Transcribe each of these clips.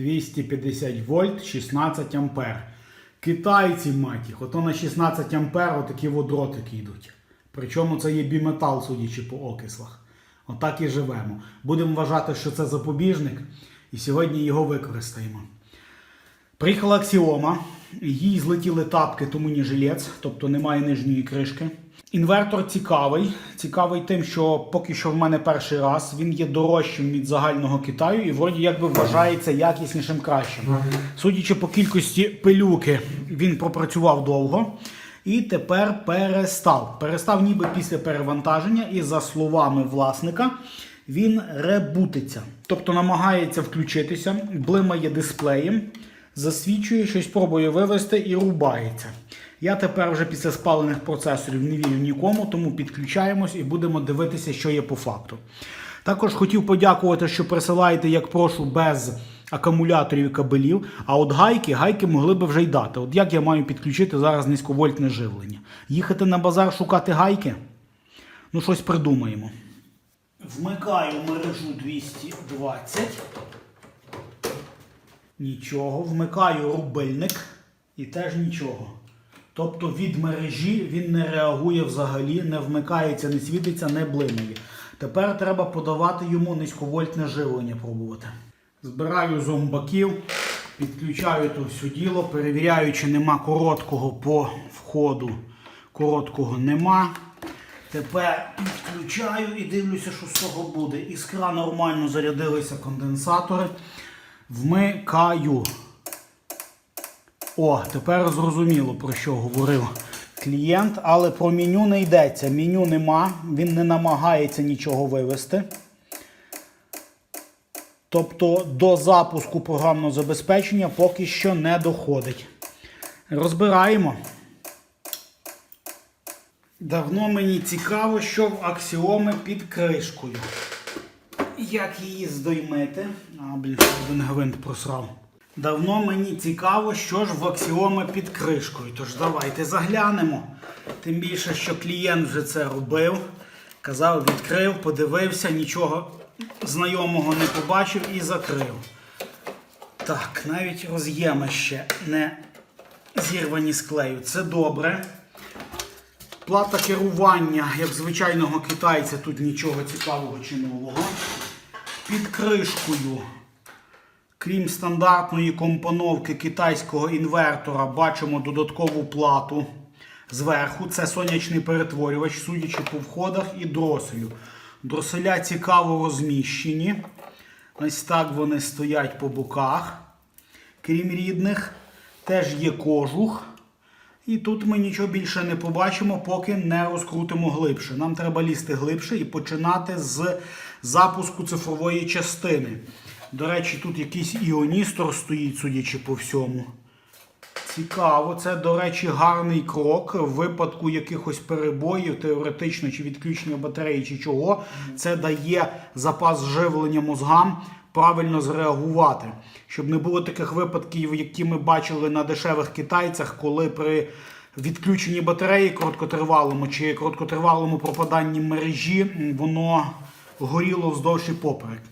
250 вольт, 16 ампер. Китайці, мать їх, ото на 16 ампер отакі водротики йдуть. Причому це є біметал, судячи по окислах. Отак і живемо. Будемо вважати, що це запобіжник, і сьогодні його використаємо. Приїхала аксіома, їй злетіли тапки, тому ні жилець, тобто немає нижньої кришки. Інвертор цікавий. Цікавий тим, що поки що в мене перший раз він є дорожчим від загального Китаю і вроді якби вважається якіснішим кращим. Судячи по кількості пилюки, він пропрацював довго. І тепер перестав. Перестав ніби після перевантаження, і за словами власника, він ребутиться. Тобто намагається включитися, блимає дисплеєм, засвічує, щось пробує вивести і рубається. Я тепер вже після спалених процесорів не вірю нікому, тому підключаємось і будемо дивитися, що є по факту. Також хотів подякувати, що присилаєте, як прошу, без акумуляторів і кабелів. А от гайки, гайки могли би вже й дати. От як я маю підключити зараз низьковольтне живлення? Їхати на базар шукати гайки? Ну, щось придумаємо. Вмикаю мережу 220. Нічого. Вмикаю рубильник і теж нічого. Тобто від мережі він не реагує взагалі, не вмикається, не світиться, не блимає. Тепер треба подавати йому низьковольтне живлення пробувати. Збираю зомбаків, підключаю то все діло, перевіряю, чи нема короткого по входу. Короткого нема. Тепер підключаю і дивлюся, що з того буде. Іскра нормально зарядилися конденсатори. Вмикаю. О, тепер зрозуміло, про що говорив клієнт, але про меню не йдеться. Меню нема, він не намагається нічого вивести. Тобто до запуску програмного забезпечення поки що не доходить. Розбираємо. Давно мені цікаво, що в аксіоми під кришкою. Як її здоймити? А, блін, один гвинт просрав. Давно мені цікаво, що ж в аксіоми під кришкою. Тож давайте заглянемо. Тим більше, що клієнт вже це робив. Казав, відкрив, подивився, нічого знайомого не побачив і закрив. Так, навіть роз'єми ще не зірвані з клею. Це добре. Плата керування, як звичайного китайця, тут нічого цікавого чи нового. Під кришкою, крім стандартної компоновки китайського інвертора, бачимо додаткову плату зверху. Це сонячний перетворювач, судячи по входах і дроселю. Дроселя цікаво розміщені. Ось так вони стоять по боках. Крім рідних, теж є кожух. І тут ми нічого більше не побачимо, поки не розкрутимо глибше. Нам треба лізти глибше і починати з запуску цифрової частини. До речі, тут якийсь іоністор стоїть, судячи по всьому. Цікаво, це, до речі, гарний крок в випадку якихось перебоїв, теоретично, чи відключення батареї, чи чого. Це дає запас живлення мозгам правильно зреагувати. Щоб не було таких випадків, які ми бачили на дешевих китайцях, коли при відключенні батареї короткотривалому чи короткотривалому пропаданні мережі воно горіло вздовж і поперек.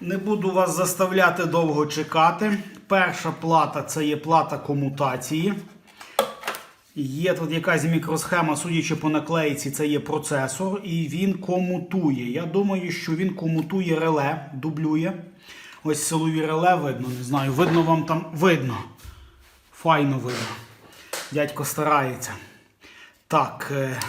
Не буду вас заставляти довго чекати. Перша плата це є плата комутації. Є тут якась мікросхема, судячи по наклейці, це є процесор, і він комутує. Я думаю, що він комутує реле, дублює. Ось силові реле видно, не знаю, видно вам там видно. Файно видно. Дядько старається. Так, е,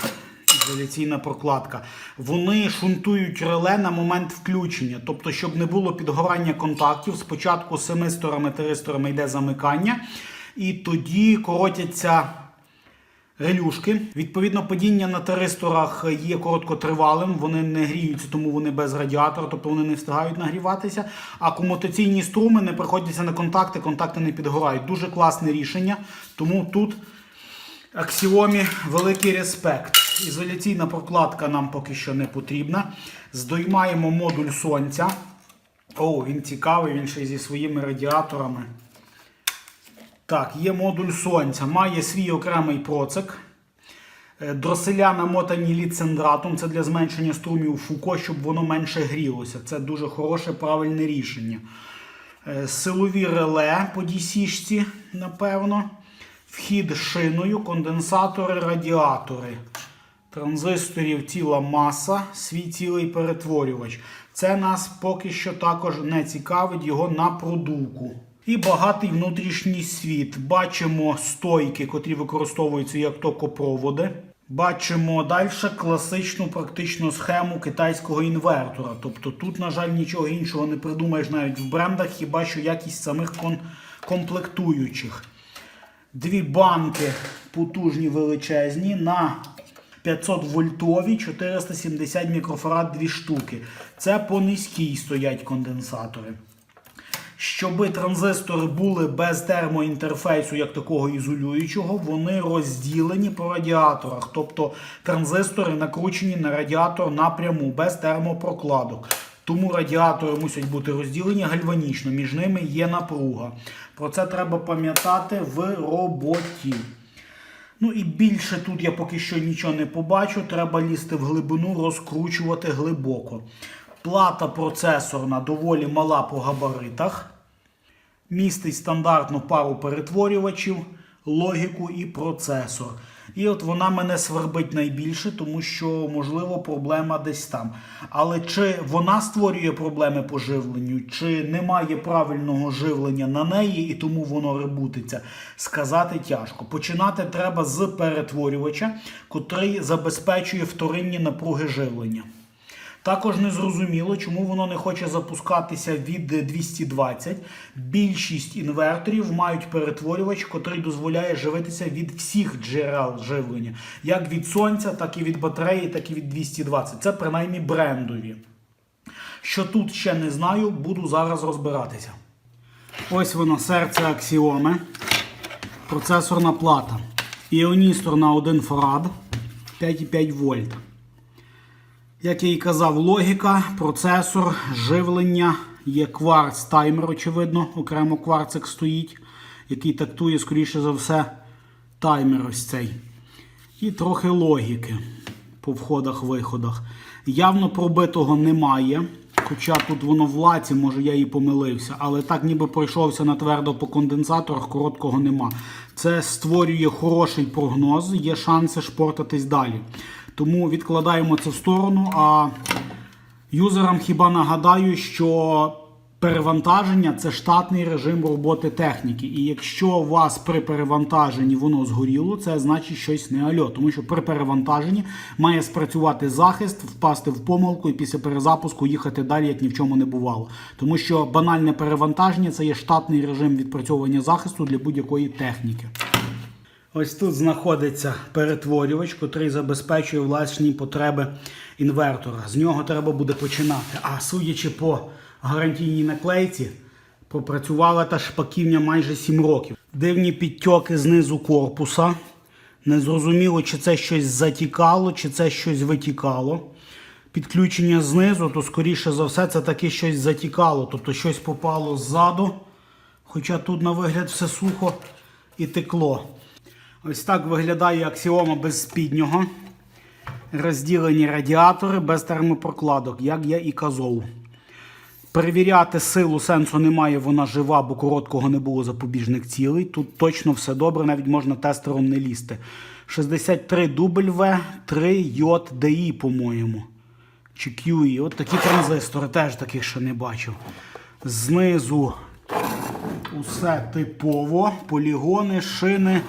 ізоляційна прокладка. Вони шунтують реле на момент включення. Тобто, щоб не було підгорання контактів, спочатку семисторами, тиристорами йде замикання, і тоді коротяться релюшки. Відповідно, падіння на теристорах є короткотривалим, вони не гріються, тому вони без радіатора, тобто вони не встигають нагріватися. А комутаційні струми не приходяться на контакти, контакти не підгорають. Дуже класне рішення. Тому тут аксіомі великий респект. Ізоляційна прокладка нам поки що не потрібна. Здоймаємо модуль сонця. О, він цікавий, він ще зі своїми радіаторами. Так, є модуль сонця, має свій окремий процик. Е, Дроселя намотані ліцендратом, це для зменшення струмів Фуко, щоб воно менше грілося. Це дуже хороше, правильне рішення. Е, Силові реле по DC-шці, напевно. Вхід шиною, конденсатори, радіатори. Транзисторів ціла маса, свій цілий перетворювач. Це нас поки що також не цікавить його на продувку. І багатий внутрішній світ. Бачимо стойки, котрі використовуються як токопроводи. Бачимо далі класичну практичну схему китайського інвертора. Тобто тут, на жаль, нічого іншого не придумаєш навіть в брендах, хіба що якість самих комплектуючих. Дві банки потужні величезні на 500 вольтові 470 мікрофарад дві штуки. Це по низькій стоять конденсатори. Щоби транзистори були без термоінтерфейсу, як такого ізолюючого, вони розділені по радіаторах. Тобто транзистори накручені на радіатор напряму, без термопрокладок. Тому радіатори мусять бути розділені гальванічно, між ними є напруга. Про це треба пам'ятати в роботі. Ну і більше тут я поки що нічого не побачу. Треба лізти в глибину, розкручувати глибоко. Плата процесорна доволі мала по габаритах. Містить стандартну пару перетворювачів, логіку і процесор. І от вона мене свербить найбільше, тому що, можливо, проблема десь там. Але чи вона створює проблеми по живленню, чи немає правильного живлення на неї і тому воно ребутиться, сказати тяжко. Починати треба з перетворювача, котрий забезпечує вторинні напруги живлення. Також не зрозуміло, чому воно не хоче запускатися від 220. Більшість інверторів мають перетворювач, котрий дозволяє живитися від всіх джерел живлення, як від сонця, так і від батареї, так і від 220. Це принаймні брендові. Що тут ще не знаю, буду зараз розбиратися. Ось воно серце аксіоми. Процесорна плата. Іоністор на 1 фарад 5,5 вольт. Як я і казав, логіка, процесор, живлення, є кварц таймер, очевидно, окремо кварцик стоїть, який тактує, скоріше за все, таймер ось цей. І трохи логіки по входах-виходах. Явно пробитого немає. Хоча тут воно в лаці, може я і помилився, але так ніби пройшовся на твердо по конденсаторах, короткого нема. Це створює хороший прогноз, є шанси шпортатись далі. Тому відкладаємо це в сторону. А юзерам хіба нагадаю, що перевантаження це штатний режим роботи техніки. І якщо у вас при перевантаженні воно згоріло, це значить щось не альо. Тому що при перевантаженні має спрацювати захист, впасти в помилку і після перезапуску їхати далі, як ні в чому не бувало. Тому що банальне перевантаження це є штатний режим відпрацьовування захисту для будь-якої техніки. Ось тут знаходиться перетворювач, котрий забезпечує власні потреби інвертора. З нього треба буде починати. А судячи по гарантійній наклейці, попрацювала та шпаківня майже 7 років. Дивні підтьоки знизу корпуса. Незрозуміло, чи це щось затікало, чи це щось витікало. Підключення знизу, то скоріше за все, це таки щось затікало, тобто щось попало ззаду. Хоча тут на вигляд все сухо і текло. Ось так виглядає аксіома без спіднього. Розділені радіатори без термопрокладок, як я і казав. Перевіряти силу сенсу немає, вона жива, бо короткого не було запобіжних цілей. Тут точно все добре, навіть можна тестером не лізти. 63 W, 3 йод по-моєму. Чи QE. От такі транзистори теж таких ще не бачив. Знизу усе типово, полігони, шини,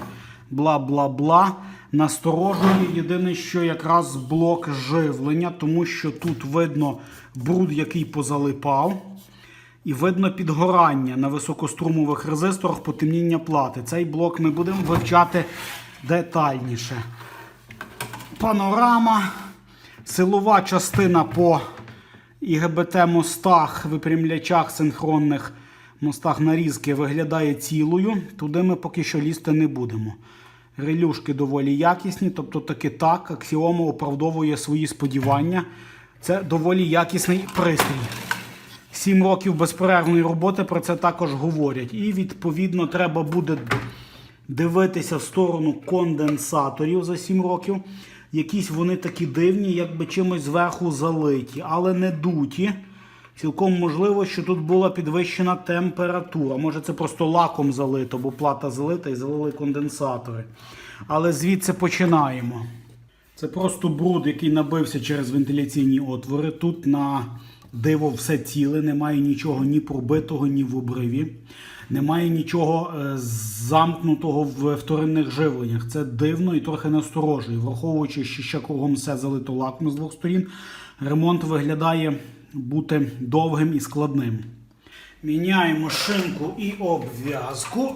бла-бла-бла. Насторожує єдине, що якраз блок живлення, тому що тут видно бруд, який позалипав. І видно підгорання на високострумових резисторах потемніння плати. Цей блок ми будемо вивчати детальніше. Панорама, силова частина по ІГБТ-мостах, випрямлячах синхронних мостах нарізки виглядає цілою. Туди ми поки що лізти не будемо. Релюшки доволі якісні, тобто таки так, аксіома оправдовує свої сподівання. Це доволі якісний пристрій. Сім років безперервної роботи про це також говорять. І відповідно треба буде дивитися в сторону конденсаторів за 7 років. Якісь вони такі дивні, якби чимось зверху залиті, але не дуті. Цілком можливо, що тут була підвищена температура. Може, це просто лаком залито, бо плата залита і залили конденсатори. Але звідси починаємо. Це просто бруд, який набився через вентиляційні отвори. Тут на диво все ціле, немає нічого ні пробитого, ні в обриві. Немає нічого е, замкнутого в вторинних живленнях. Це дивно і трохи насторожує. Враховуючи, що ще кругом все залито лаком з двох сторін, ремонт виглядає бути довгим і складним. Міняємо шинку і обв'язку.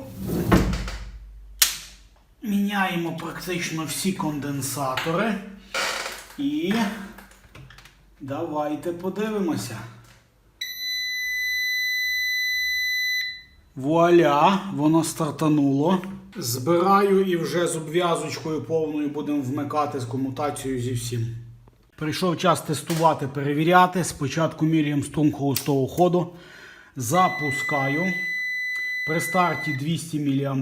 Міняємо практично всі конденсатори. І давайте подивимося. Вуаля, воно стартануло. Збираю і вже з обв'язочкою повною будемо вмикати з комутацією зі всім. Прийшов час тестувати, перевіряти. Спочатку міряємо струм холостого ходу. Запускаю. При старті 200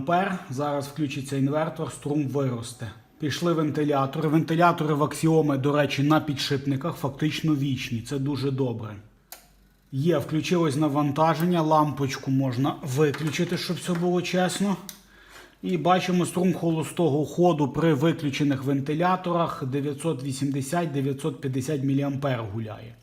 мА. Зараз включиться інвертор, струм виросте. Пішли вентилятори. Вентилятори в аксіоми, до речі, на підшипниках фактично вічні. Це дуже добре. Є, включилось навантаження, лампочку можна виключити, щоб все було чесно. І бачимо струм холостого ходу при виключених вентиляторах 980-950 мА гуляє.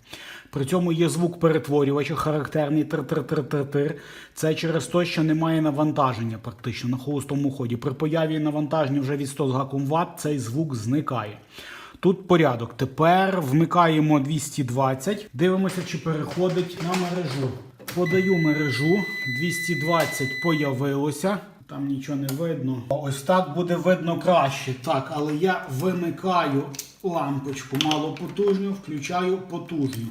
При цьому є звук перетворювача, характерний тир-тир-тир-тир-тир. Це через те, що немає навантаження практично на холостому ході. При появі навантаження вже від 100 з гаком Вт цей звук зникає. Тут порядок. Тепер вмикаємо 220, дивимося, чи переходить на мережу. Подаю мережу, 220 появилося. Там нічого не видно. Ось так буде видно краще. Так, але я вимикаю лампочку малопотужну, включаю потужну.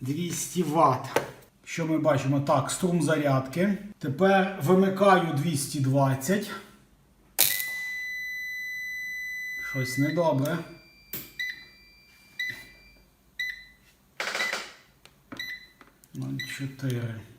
200 Вт. Що ми бачимо? Так, струм зарядки. Тепер вимикаю 220. Щось недобре. Ноль чотири.